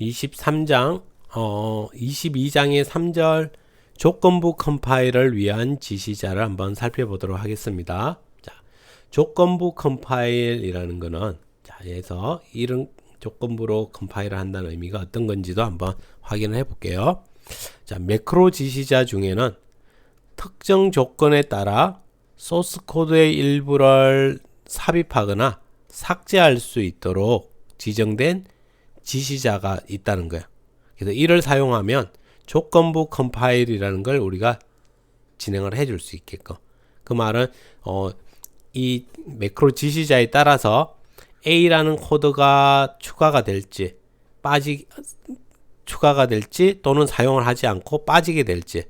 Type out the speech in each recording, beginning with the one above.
23장 어 22장의 3절 조건부 컴파일을 위한 지시자를 한번 살펴보도록 하겠습니다. 자, 조건부 컴파일이라는 거는 자, 여기서 이런 조건부로 컴파일을 한다는 의미가 어떤 건지도 한번 확인을 해 볼게요. 자, 매크로 지시자 중에는 특정 조건에 따라 소스 코드의 일부를 삽입하거나 삭제할 수 있도록 지정된 지시자가 있다는 거예요. 그래서 이를 사용하면 조건부 컴파일이라는 걸 우리가 진행을 해줄 수 있게끔. 그 말은 어, 이 매크로 지시자에 따라서 A라는 코드가 추가가 될지 빠지 추가가 될지 또는 사용을 하지 않고 빠지게 될지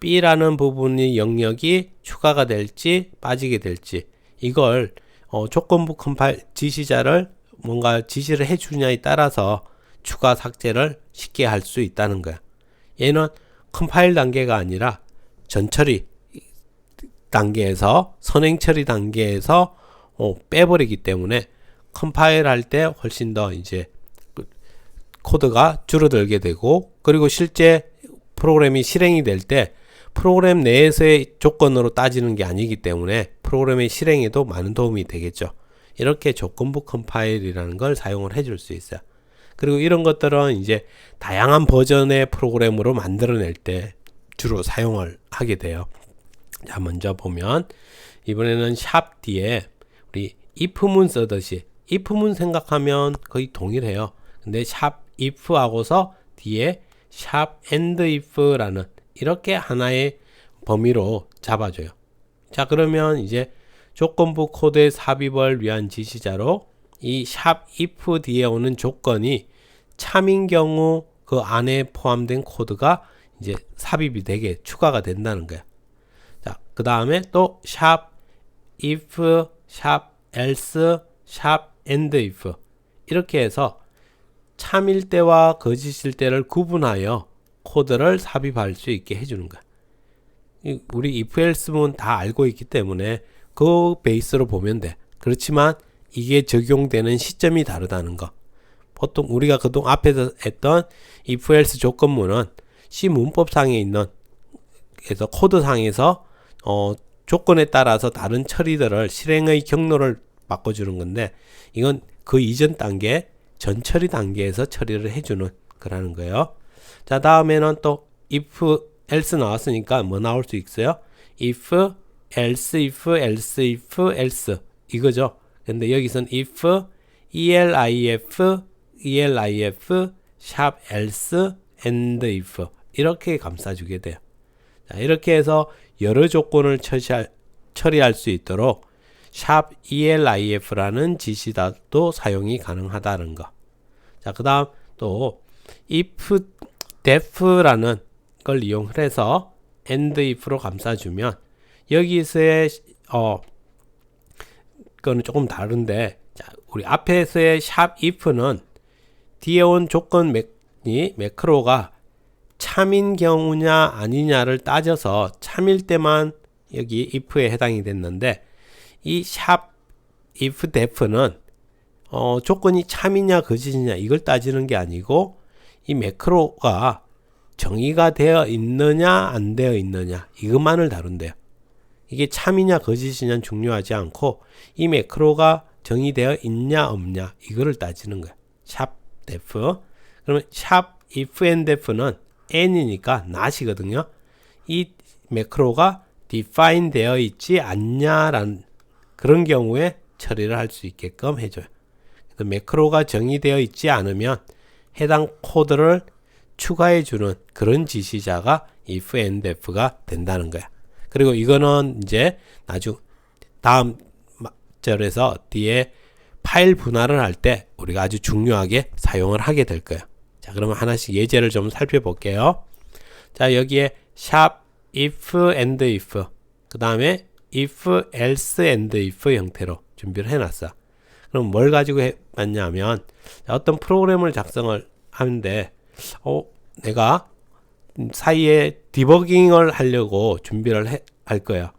B라는 부분의 영역이 추가가 될지 빠지게 될지 이걸 어, 조건부 컴파일 지시자를 뭔가 지시를 해주냐에 따라서 추가 삭제를 쉽게 할 수 있다는 거야. 얘는 컴파일 단계가 아니라 전처리 단계에서 선행 처리 단계에서 어, 빼버리기 때문에 컴파일 할 때 훨씬 더 이제 그 코드가 줄어들게 되고 그리고 실제 프로그램이 실행이 될 때 프로그램 내에서의 조건으로 따지는 게 아니기 때문에 프로그램의 실행에도 많은 도움이 되겠죠. 이렇게 조건부 컴파일이라는 걸 사용을 해줄 수 있어요. 그리고 이런 것들은 이제 다양한 버전의 프로그램으로 만들어낼 때 주로 사용을 하게 돼요. 자, 먼저 보면 이번에는 샵 뒤에 우리 if문 쓰듯이 if문 생각하면 거의 동일해요. 근데 샵 if하고서 뒤에 샵 and if라는 이렇게 하나의 범위로 잡아줘요. 자, 그러면 이제 조건부 코드의 삽입을 위한 지시자로 이샵 if 뒤에 오는 조건이 참인 경우 그 안에 포함된 코드가 이제 삽입이 되게 추가가 된다는 거야. 자, 그 다음에 또샵 if, 샵 else, 샵 and if 이렇게 해서 참일 때와 거짓일 때를 구분하여 코드를 삽입할 수 있게 해주는 거야. 우리 if else문 다 알고 있기 때문에 그 베이스로 보면 돼. 그렇지만 이게 적용되는 시점이 다르다는 거. 보통 우리가 그동안 앞에서 했던 if else 조건문은 C 문법상에 있는 그래서 코드상에서 어, 조건에 따라서 다른 처리들을 실행의 경로를 바꿔주는 건데 이건 그 이전 단계 전 처리 단계에서 처리를 해주는 거라는 거예요. 자 다음에는 또 if else 나왔으니까 뭐 나올 수 있어요? if else if else if else 이거죠. 근데 여기선 if elif elif 샵 else and if 이렇게 감싸주게 돼요. 자, 이렇게 해서 여러 조건을 처리할, 처리할 수 있도록 샵 elif라는 지시다도 사용이 가능하다는 거. 자, 그 다음 또 if def라는 걸 이용해서 and if로 감싸주면 여기서의 어 거는 조금 다른데 자, 우리 앞에서의 샵 if는 뒤에 온 조건이 매크로가 참인 경우냐 아니냐를 따져서 참일 때만 여기 if에 해당이 됐는데 이 샵 if def는 어, 조건이 참이냐 거짓이냐 이걸 따지는 게 아니고 이 매크로가 정의가 되어 있느냐 안 되어 있느냐 이것만을 다룬대요. 이게 참이냐 거짓이냐 중요하지 않고 이 매크로가 정의되어 있냐 없냐 이거를 따지는 거야. 샵 def. 그러면 샵 if and def는 n이니까 not이거든요. 이 매크로가 define 되어 있지 않냐라는 그런 경우에 처리를 할 수 있게끔 해줘요. 그래서 매크로가 정의되어 있지 않으면 해당 코드를 추가해 주는 그런 지시자가 if and def가 된다는 거야. 그리고 이거는 이제 나중 다음 절에서 뒤에 파일 분할을 할 때 우리가 아주 중요하게 사용을 하게 될 거예요. 자, 그러면 하나씩 예제를 좀 살펴볼게요. 자, 여기에 샵 if and if 그 다음에 if else and if 형태로 준비를 해놨어. 그럼 뭘 가지고 해봤냐면 어떤 프로그램을 작성을 하는데 어 내가 사이에 디버깅을 하려고 준비를 해, 할 거야.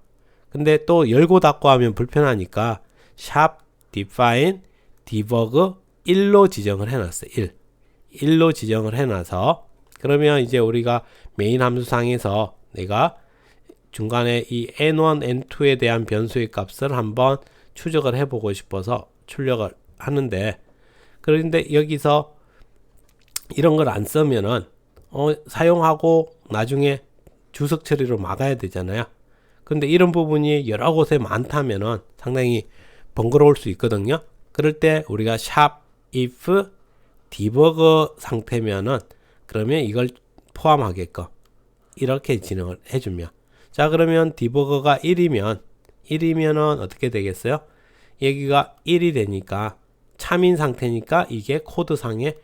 근데 또 열고 닫고 하면 불편하니까 샵 define debug 1로 지정을 해놨어. 1. 1로 지정을 해놔서 그러면 이제 우리가 메인 함수상에서 내가 중간에 이 n1, n2에 대한 변수의 값을 한번 추적을 해보고 싶어서 출력을 하는데 그런데 여기서 이런 걸 안 쓰면은 어, 사용하고 나중에 주석 처리로 막아야 되잖아요. 근데 이런 부분이 여러 곳에 많다면은 상당히 번거로울 수 있거든요. 그럴 때 우리가 샵 if 디버거 상태면은 그러면 이걸 포함하게끔 이렇게 진행을 해주면 자 그러면 디버거가 1이면 1이면은 어떻게 되겠어요? 여기가 1이 되니까 참인 상태니까 이게 코드상에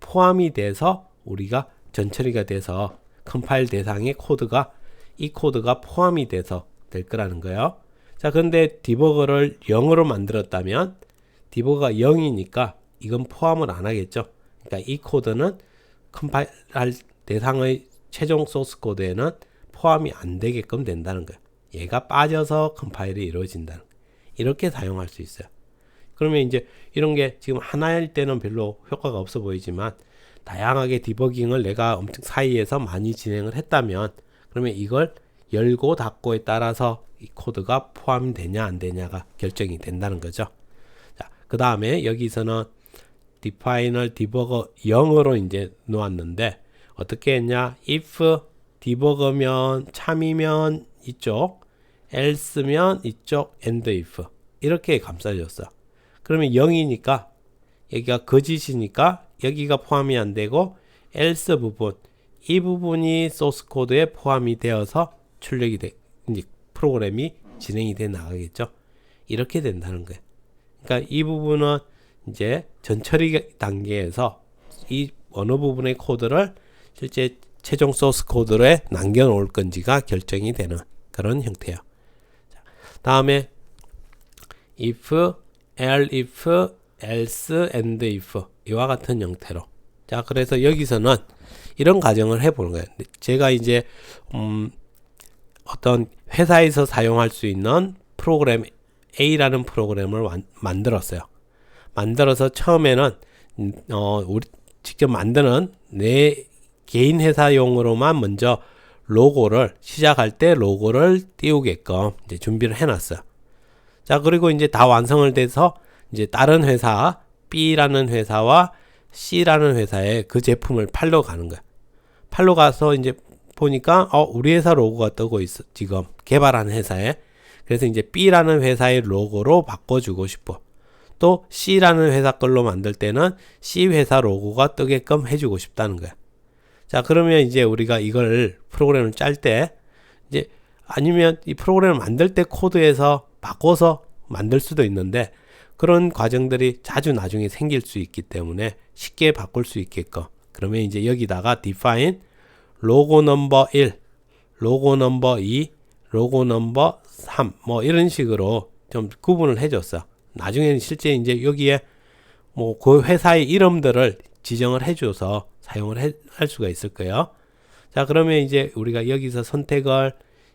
포함이 돼서 우리가 전처리가 돼서 컴파일 대상의 코드가 이 코드가 포함이 돼서 될 거라는 거예요. 자, 근데 디버거를 0으로 만들었다면 디버거가 0이니까 이건 포함을 안 하겠죠. 그러니까 이 코드는 컴파일할 대상의 최종 소스 코드에는 포함이 안 되게끔 된다는 거예요. 얘가 빠져서 컴파일이 이루어진다는 거예요. 이렇게 사용할 수 있어요. 그러면 이제 이런 게 지금 하나일 때는 별로 효과가 없어 보이지만 다양하게 디버깅을 내가 엄청 사이에서 많이 진행을 했다면 그러면 이걸 열고 닫고에 따라서 이 코드가 포함되냐 안 되냐가 결정이 된다는 거죠. 자, 그 다음에 여기서는 디파이널 디버거 0으로 이제 놓았는데 어떻게 했냐? if 디버거면 참이면 이쪽, else면 이쪽, and if 이렇게 감싸졌어. 그러면 0이니까 여기가 거짓이니까 여기가 포함이 안 되고 else 부분 이 부분이 소스 코드에 포함이 되어서 출력이 돼 프로그램이 진행이 돼 나가겠죠. 이렇게 된다는 거예요. 그러니까 이 부분은 이제 전처리 단계에서 이 어느 부분의 코드를 실제 최종 소스 코드에 남겨 놓을 건지가 결정이 되는 그런 형태예요. 자, 다음에 if, elif, else, and if 이와 같은 형태로. 자, 그래서 여기서는 이런 가정을 해보는 거예요. 제가 이제 음, 어떤 회사에서 사용할 수 있는 프로그램 A라는 프로그램을 완, 만들었어요. 만들어서 처음에는 음, 어, 우리 직접 만드는 내 개인 회사용으로만 먼저 로고를 시작할 때 로고를 띄우게끔 이제 준비를 해놨어요. 자 그리고 이제 다 완성을 돼서 이제 다른 회사 B라는 회사와 C라는 회사에 그 제품을 팔러 가는 거야. 팔러 가서 이제 보니까 어 우리 회사 로고가 뜨고 있어 지금 개발한 회사에 그래서 이제 B라는 회사의 로고로 바꿔주고 싶어. 또 C라는 회사 걸로 만들 때는 C 회사 로고가 뜨게끔 해주고 싶다는 거야. 자 그러면 이제 우리가 이걸 프로그램을 짤 때 이제 아니면 이 프로그램을 만들 때 코드에서 바꿔서 만들 수도 있는데 그런 과정들이 자주 나중에 생길 수 있기 때문에 쉽게 바꿀 수 있게끔 그러면 이제 여기다가 define 로고 넘버 1, 로고 넘버 2, 로고 넘버 3, 뭐 이런 식으로 좀 구분을 해줬어. 나중에는 실제 이제 여기에 뭐 그 회사의 이름들을 지정을 해줘서 사용을 해, 할 수가 있을 거예요. 자, 그러면 이제 우리가 여기서 선택을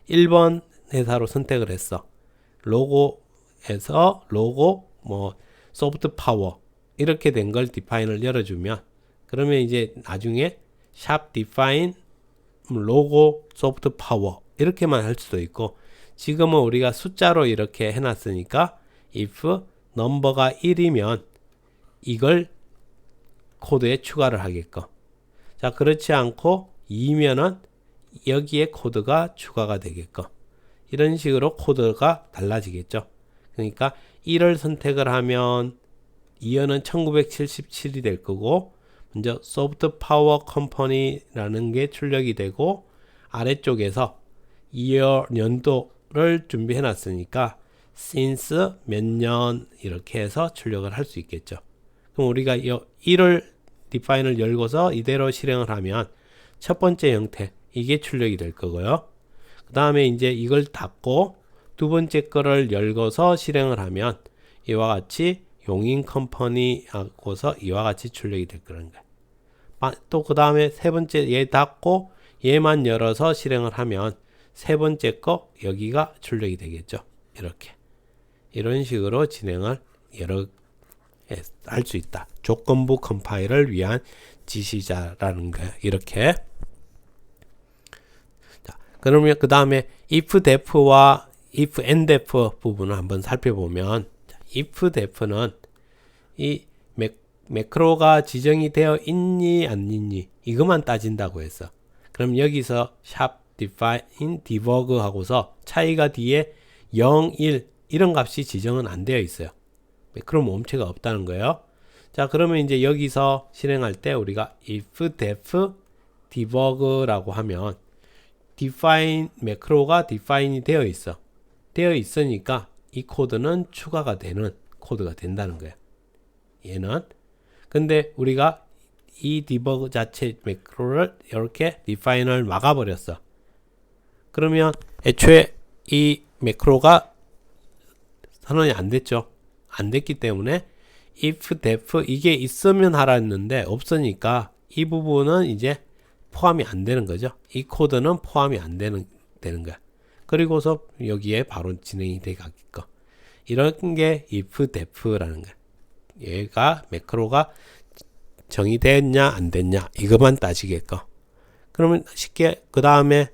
1번 회사로 선택을 했어. 로고에서 로고, 뭐, 소프트 파워, 이렇게 된 걸 디파인을 열어주면, 그러면 이제 나중에 샵 디파인 로고 소프트 파워 이렇게만 할 수도 있고 지금은 우리가 숫자로 이렇게 해놨으니까 if 넘버가 1이면 이걸 코드에 추가를 하게끔. 자 그렇지 않고 2면은 여기에 코드가 추가가 되게끔. 이런 식으로 코드가 달라지겠죠 그러니까 1을 선택을 하면 2연은 1977이 될 거고 먼저 소프트 파워 컴퍼니라는 게 출력이 되고 아래쪽에서 2월 연도를 준비해 놨으니까 since 몇 년 이렇게 해서 출력을 할 수 있겠죠. 그럼 우리가 1을 define을 열고서 이대로 실행을 하면 첫 번째 형태 이게 출력이 될 거고요. 그 다음에 이제 이걸 닫고 두 번째 거를 열고서 실행을 하면 이와 같이 용인 컴퍼니 하고서 이와 같이 출력이 될 거라는 거예요. 아, 또그 다음에 세 번째 얘 닫고 얘만 열어서 실행을 하면 세 번째 거 여기가 출력이 되겠죠. 이렇게 이런 식으로 진행을 여러 할 수 있다. 조건부 컴파일을 위한 지시자라는 거예요. 이렇게. 자, 그러면 그 다음에 if def와 if and def 부분을 한번 살펴보면 자, if def는 이 매, 매크로가 지정이 되어 있니 안 있니 이것만 따진다고 했어. 그럼 여기서 샵 define debug 하고서 차이가 뒤에 0, 1 이런 값이 지정은 안 되어 있어요. 매크로 몸체가 없다는 거예요. 자, 그러면 이제 여기서 실행할 때 우리가 if def debug라고 하면 define 매크로가 define이 되어 있어. 되어 있으니까 이 코드는 추가가 되는 코드가 된다는 거야. 얘는 근데 우리가 이 디버그 자체 매크로를 이렇게 define을 막아버렸어. 그러면 애초에 이 매크로가 선언이 안 됐죠. 안 됐기 때문에 if def 이게 있으면 하라 했는데 없으니까 이 부분은 이제 포함이 안 되는 거죠. 이 코드는 포함이 안 되는 되는 거야. 그리고서 여기에 바로 진행이 되겠고 이런 게 if def라는 거야. 얘가 매크로가 정의됐냐 안 됐냐 이것만 따지겠고 그러면 쉽게 그 다음에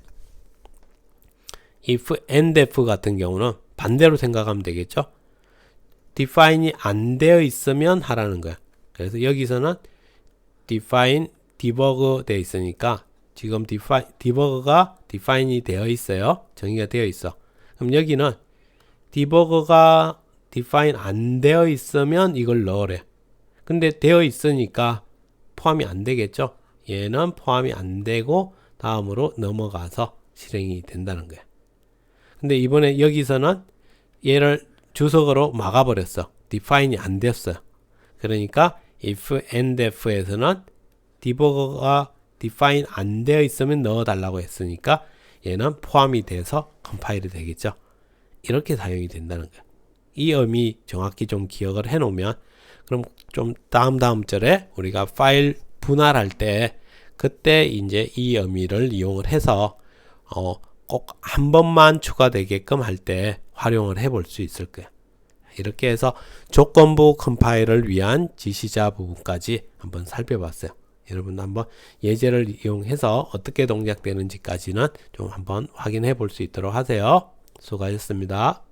if and if 같은 경우는 반대로 생각하면 되겠죠. define이 안 되어 있으면 하라는 거야. 그래서 여기서는 define debug 되어 있으니까 지금 define, debug가 define이 되어 있어요. 정의가 되어 있어. 그럼 여기는 debug가 define 안 되어 있으면 이걸 넣으래. 근데 되어 있으니까 포함이 안 되겠죠. 얘는 포함이 안 되고 다음으로 넘어가서 실행이 된다는 거야. 근데 이번에 여기서는 얘를 주석으로 막아버렸어. define이 안 됐어요. 그러니까 if and if에서는 디버거가 define 안 되어 있으면 넣어달라고 했으니까 얘는 포함이 돼서 컴파일이 되겠죠. 이렇게 사용이 된다는 거야. 이 의미 정확히 좀 기억을 해 놓으면 그럼 좀 다음 다음 절에 우리가 파일 분할할 때 그때 이제 이 의미를 이용을 해서 어, 꼭 한 번만 추가되게끔 할 때 활용을 해 볼 수 있을 거야. 이렇게 해서 조건부 컴파일을 위한 지시자 부분까지 한번 살펴봤어요. 여러분 한번 예제를 이용해서 어떻게 동작되는지까지는 좀 한번 확인해 볼 수 있도록 하세요. 수고하셨습니다.